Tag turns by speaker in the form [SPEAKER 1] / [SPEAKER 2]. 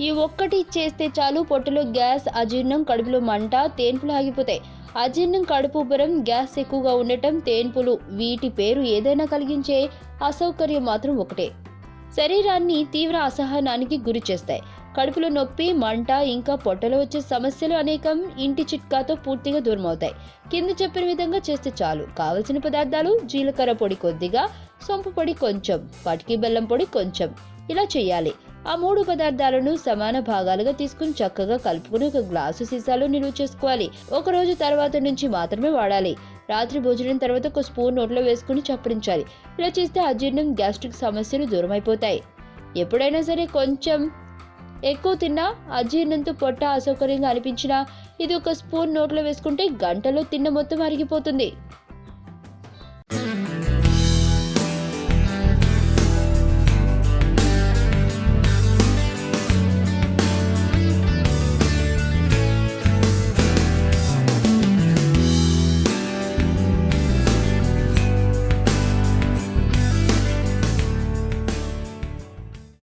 [SPEAKER 1] ఈ ఒక్కటి చేస్తే చాలు పొట్టలో గ్యాస్ అజీర్ణం కడుపులో మంట తేన్పులు ఆగిపోతాయి. అజీర్ణం కడుపు ఉబ్బరం గ్యాస్ ఎక్కువగా ఉండటం తేన్పులు. వీటి పేరు ఏదైనా కలిగించే అసౌకర్యం మాత్రం ఒకటే. శరీరాన్ని తీవ్ర అసహనానికి గురి చేస్తాయి. కడుపులో నొప్పి మంట ఇంకా పొట్టలో వచ్చే సమస్యలు అనేకం ఇంటి చిట్కాతో పూర్తిగా దూరం అవుతాయి కింద చెప్పిన విధంగా చేస్తే చాలు. కావలసిన పదార్థాలు జీలకర్ర పొడి కొద్దిగా సొంపు పొడి కొంచెం పటికి బెల్లం పొడి కొంచెం. ఇలా చేయాలి. ఆ మూడు పదార్థాలను సమాన భాగాలుగా తీసుకుని చక్కగా కలుపుకుని ఒక గ్లాసు సీసాలో నిల్వ చేసుకోవాలి. ఒక రోజు తర్వాత నుంచి మాత్రమే వాడాలి. రాత్రి భోజనం తర్వాత ఒక స్పూన్ నోట్లో వేసుకుని చప్పరించాలి ఇలా చేస్తే అజీర్ణం గ్యాస్ట్రిక్ సమస్యలు దూరం అయిపోతాయి ఎప్పుడైనా సరే కొంచెం ఎక్కువ తిన్నా అజీర్ణంతో పొట్ట అసౌకర్యంగా అనిపించినా ఇది ఒక స్పూన్ నోట్లో వేసుకుంటే గంటలో తిన్న మొత్తం అరిగిపోతుంది.